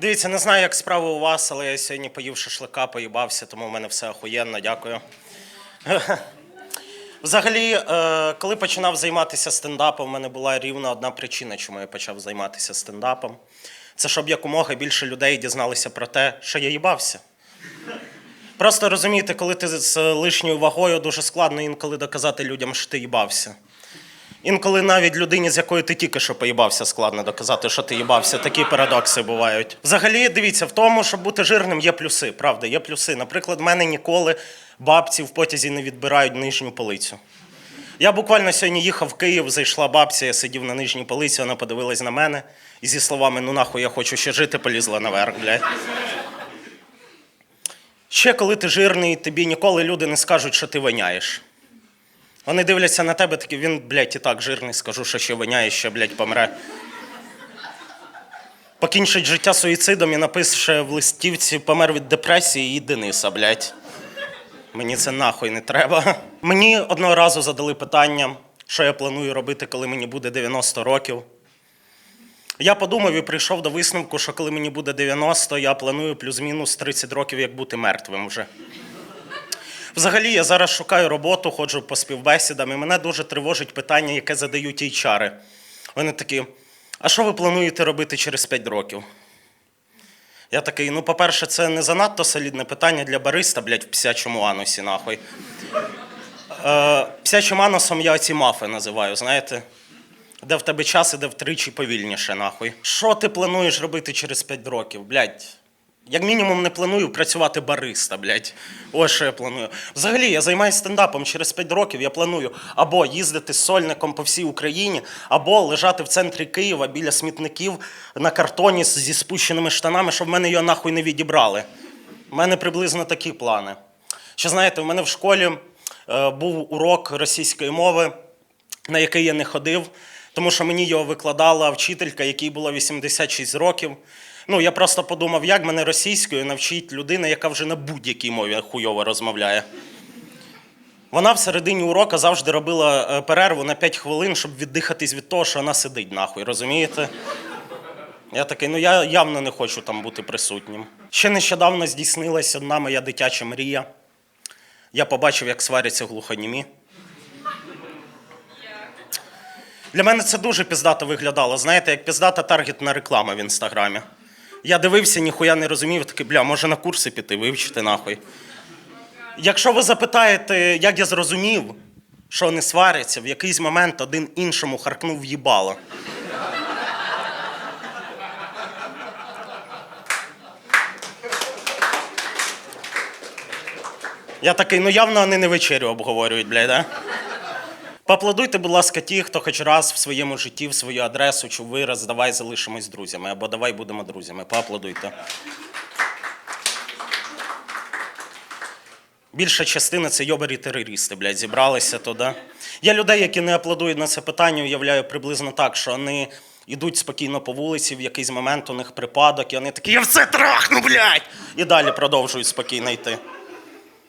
Дивіться, не знаю, як справи у вас, але я сьогодні поїв шашлика, поїбався, тому в мене все охуєнно, дякую. Взагалі, е, коли починав займатися стендапом, в мене була рівно одна причина, чому я почав займатися стендапом. Це щоб якомога більше людей дізналися про те, що я їбався. Просто розумієте, коли ти з лишньою вагою, дуже складно інколи доказати людям, що ти їбався. Інколи навіть людині, з якою ти тільки що поїбався, складно доказати, що ти їбався. Такі парадокси бувають. Взагалі, дивіться, в тому, щоб бути жирним, є плюси. Правда, є плюси. Наприклад, в мене ніколи бабці в потязі не відбирають нижню полицю. Я буквально сьогодні їхав в Київ, зайшла бабця, я сидів на нижній полиці, вона подивилась на мене і зі словами Ну нахуй я хочу ще жити, полізла наверх, блядь. Ще коли ти жирний, тобі ніколи люди не скажуть, що ти воняєш. Вони дивляться на тебе, такі він, блядь, і так жирний, скажу, що ще воняє, ще, блядь, помре. Покінчить життя суїцидом і напише в листівці помер від депресії і Дениса, блядь. Мені це нахуй не треба. Мені одного разу задали питання, що я планую робити, коли мені буде 90 років. Я подумав і прийшов до висновку, що коли мені буде 90, я планую плюс-мінус 30 років, як бути мертвим вже. Взагалі, я зараз шукаю роботу, ходжу по співбесідам, і мене дуже тривожить питання, яке задають HR. Вони такі: а що ви плануєте робити через 5 років? Я такий, ну, по-перше, це не занадто солідне питання для бариста, блядь, в псячому анусі, нахуй. Е, псячим анусом я оці мафи називаю, знаєте? Де в тебе час іде втричі повільніше, нахуй. Що ти плануєш робити через 5 років, блядь? Як мінімум не планую працювати бариста, блядь. Ось що я планую. Взагалі, я займаюся стендапом через 5 років. Я планую або їздити з сольником по всій Україні, або лежати в центрі Києва біля смітників на картоні зі спущеними штанами, щоб в мене його нахуй не відібрали. У мене приблизно такі плани. Ще знаєте, в мене в школі е, був урок російської мови, на який я не ходив, тому що мені його викладала вчителька, якій було 86 років. Ну, я просто подумав, як мене російською навчить людина, яка вже на будь-якій мові хуйово розмовляє. Вона в середині урока завжди робила е, перерву на 5 хвилин, щоб віддихатись від того, що вона сидить нахуй, розумієте? Я такий, ну я явно не хочу там бути присутнім. Ще нещодавно здійснилась одна моя дитяча мрія. Я побачив, як сваряться глухонімі. Для мене це дуже піздато виглядало. Знаєте, як піздата таргетна реклама в інстаграмі. Я дивився, ніхуя не розумів, такий, бля, може на курси піти, вивчити нахуй. Якщо ви запитаєте, як я зрозумів, що вони сваряться, в якийсь момент один іншому харкнув їбало. Я такий, ну явно вони не вечерю обговорюють, блядь, да? Поаплодуйте, будь ласка, ті, хто хоч раз в своєму житті, в свою адресу чув вираз давай залишимось друзями або давай будемо друзями. Поаплодуйте. Більша частина це йобарі терористи, блядь, зібралися туди. Я людей, які не аплодують на це питання, уявляю приблизно так, що вони йдуть спокійно по вулиці, в якийсь момент у них припадок, і вони такі, я все трахну, блядь! І далі продовжують спокійно йти.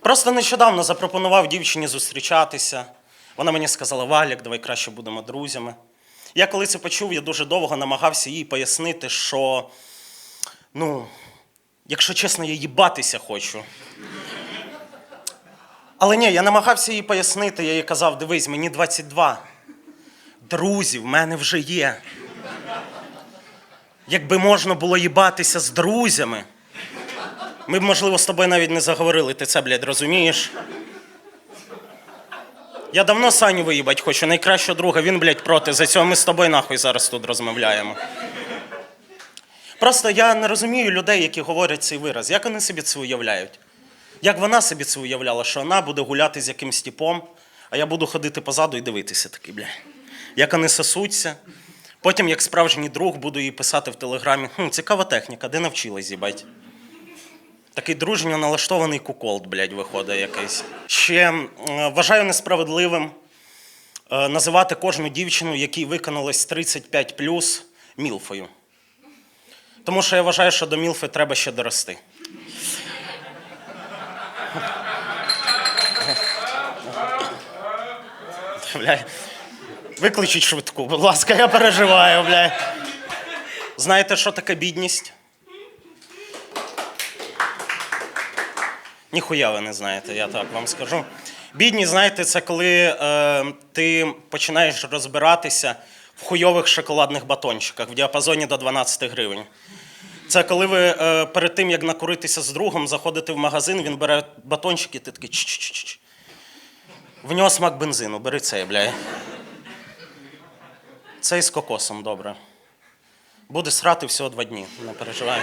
Просто нещодавно запропонував дівчині зустрічатися. Вона мені сказала, Валік, давай краще будемо друзями. Я коли це почув, я дуже довго намагався їй пояснити, що, ну, якщо чесно, я їбатися хочу. Але ні, я намагався їй пояснити, я їй казав, дивись, мені 22. Друзів в мене вже є. Якби можна було їбатися з друзями, ми б, можливо, з тобою навіть не заговорили, ти це, блядь, розумієш? Я давно Саню виїбать хочу, найкращого друга, він, блядь, проти. За цього ми з тобою нахуй зараз тут розмовляємо. Просто я не розумію людей, які говорять цей вираз. Як вони собі це уявляють? Як вона собі це уявляла, що вона буде гуляти з якимсь типом, а я буду ходити позаду і дивитися такий, бля. Як вони сосуться. Потім, як справжній друг, буду їй писати в телеграмі: хм, цікава техніка, де навчилась їбать? Такий дружньо налаштований куколд, блядь, виходить якийсь. Ще е, вважаю несправедливим е, називати кожну дівчину, якій виконалось 35 мілфою. Тому що я вважаю, що до мілфи треба ще дорости. Бля. Викличіть швидку, будь ласка, я переживаю, бля. Знаєте, що таке бідність? Ніхуя ви не знаєте, я так вам скажу. Бідні, знаєте, це коли е, ти починаєш розбиратися в хуйових шоколадних батончиках в діапазоні до 12 гривень. Це коли ви е, перед тим, як накуритися з другом, заходите в магазин, він бере батончик і ти такий ч-ч-ч. В нього смак бензину, бери цей, бля. Цей з кокосом, добре. Буде срати всього два дні, не переживай.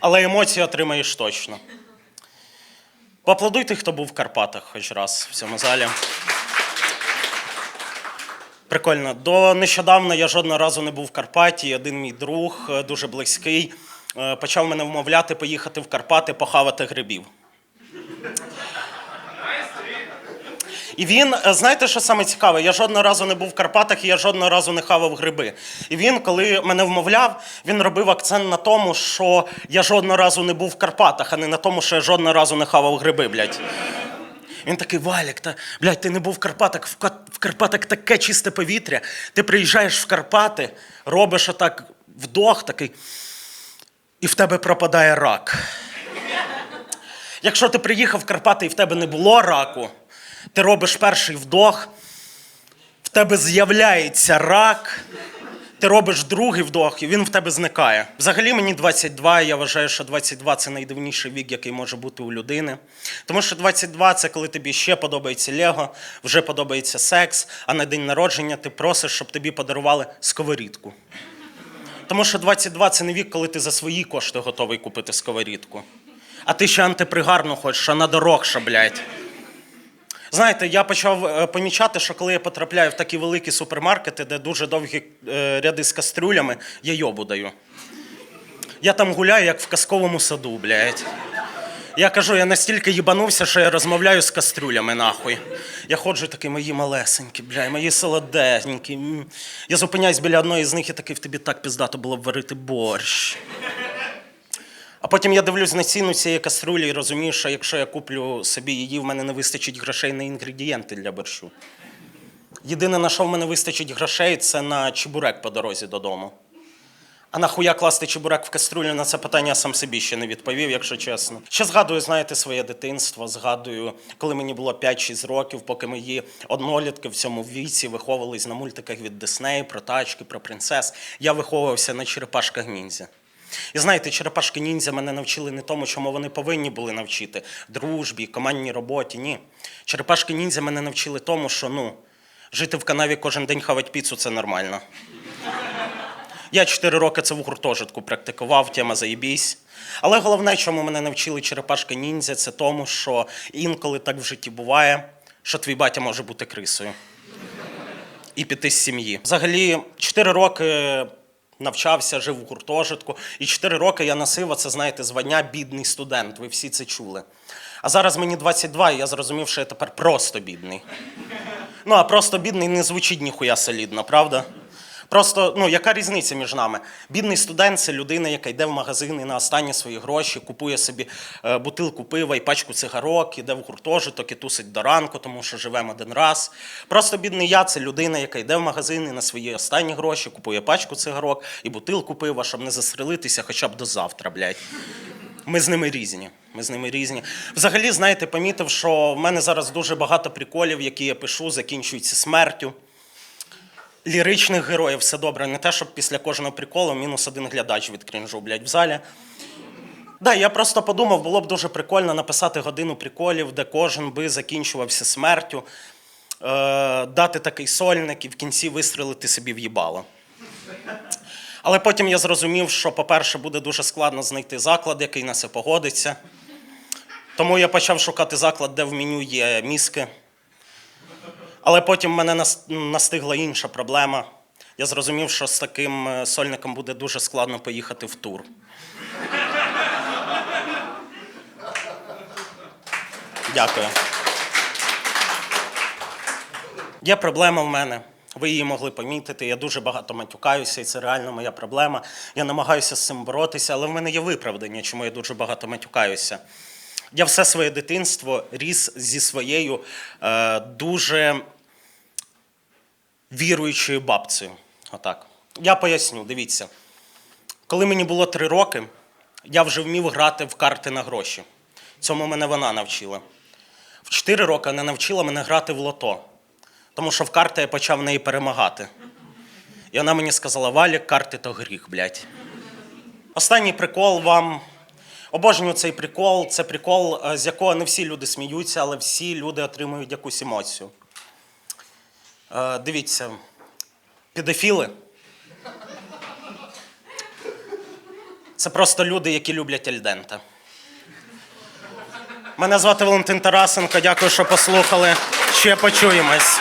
Але емоції отримаєш точно. Поаплодуйте, хто був в Карпатах хоч раз в цьому залі. Прикольно. До нещодавно я жодного разу не був в Карпаті. Один мій друг, е, дуже близький, е, почав мене вмовляти поїхати в Карпати похавати грибів. І він, е, знаєте, що саме цікаве? Я жодного разу не був в Карпатах і я жодного разу не хавав гриби. І він, коли мене вмовляв, він робив акцент на тому, що я жодного разу не був в Карпатах, а не на тому, що я жодного разу не хавав гриби, блядь. Він такий Валік, та блядь, ти не був в Карпатах. В, в Карпатах таке чисте повітря. Ти приїжджаєш в Карпати, робиш отак вдох такий, і в тебе пропадає рак. Якщо ти приїхав в Карпати і в тебе не було раку, ти робиш перший вдох, в тебе з'являється рак, ти робиш другий вдох, і він в тебе зникає. Взагалі мені 22, я вважаю, що 22 це найдивніший вік, який може бути у людини. Тому що 22 це коли тобі ще подобається Лего, вже подобається секс, а на день народження ти просиш, щоб тобі подарували сковорідку. Тому що 22 це не вік, коли ти за свої кошти готовий купити сковорідку. А ти ще антипригарну хочеш, а на дорогша, блядь. Знаєте, я почав е, помічати, що коли я потрапляю в такі великі супермаркети, де дуже довгі е, ряди з кастрюлями, я йобу даю. Я там гуляю, як в казковому саду, блядь. Я кажу, я настільки їбанувся, що я розмовляю з кастрюлями, нахуй. Я ходжу такий, мої малесенькі, бля, мої солоденькі. Я зупиняюсь біля одної з них і такий, в тобі так піздато було б варити борщ. А потім я дивлюсь на ціну цієї каструлі і розумію, що якщо я куплю собі її, в мене не вистачить грошей на інгредієнти для борщу. Єдине, на що в мене вистачить грошей, це на чебурек по дорозі додому. А нахуя класти чебурек в каструлю на це питання я сам собі ще не відповів, якщо чесно. Ще згадую, знаєте, своє дитинство. Згадую, коли мені було 5-6 років, поки мої однолітки в цьому віці виховувались на мультиках від Диснею про тачки, про принцес. Я виховувався на черепашках ніндзя. І знаєте, черепашки ніндзя мене навчили не тому, чому вони повинні були навчити дружбі, командній роботі. Ні. Черепашки ніндзя мене навчили тому, що ну, жити в канаві кожен день хавати піцу це нормально. Я 4 роки це в гуртожитку практикував, тема заєбісь. Але головне, чому мене навчили черепашки ніндзя, це тому, що інколи так в житті буває, що твій батя може бути крисою і піти з сім'ї. Взагалі, 4 роки навчався, жив у гуртожитку, і 4 роки я носив, це, знаєте, звання бідний студент. Ви всі це чули. А зараз мені 22, і я зрозумів, що я тепер просто бідний. Ну, а просто бідний не звучить ніхуя солідно, правда? Просто, ну, яка різниця між нами? Бідний студент це людина, яка йде в магазин і на останні свої гроші, купує собі е, бутилку пива і пачку цигарок, іде в гуртожиток і тусить до ранку, тому що живемо один раз. Просто бідний я це людина, яка йде в магазин і на свої останні гроші, купує пачку цигарок і бутилку пива, щоб не застрелитися хоча б до завтра, блядь. Ми з ними різні. Ми з ними різні. Взагалі, знаєте, помітив, що в мене зараз дуже багато приколів, які я пишу, закінчуються смертю. Ліричних героїв все добре. Не те, щоб після кожного приколу мінус один глядач від крінжу, блядь, в залі. Да, я просто подумав, було б дуже прикольно написати годину приколів, де кожен би закінчувався смертю, е, дати такий сольник і в кінці вистрелити собі в їбало. Але потім я зрозумів, що, по-перше, буде дуже складно знайти заклад, який на це погодиться. Тому я почав шукати заклад, де в меню є мізки. Але потім мене настигла інша проблема. Я зрозумів, що з таким е, сольником буде дуже складно поїхати в тур. Дякую. Є проблема в мене. Ви її могли помітити. Я дуже багато матюкаюся, і це реально моя проблема. Я намагаюся з цим боротися, але в мене є виправдання, чому я дуже багато матюкаюся. Я все своє дитинство ріс зі своєю е, дуже віруючою бабцею. Отак. Я поясню, дивіться. Коли мені було три роки, я вже вмів грати в карти на гроші. Цьому мене вона навчила. В 4 роки вона навчила мене грати в лото, тому що в карти я почав в неї перемагати. І вона мені сказала: Валік, карти то гріх, блядь. Останній прикол вам. Обожнюю цей прикол. Це прикол, е, з якого не всі люди сміються, але всі люди отримують якусь емоцію. Е, Дивіться, педофіли. Це просто люди, які люблять Альдента. Мене звати Валентин Тарасенко. Дякую, що послухали. Ще почуємось.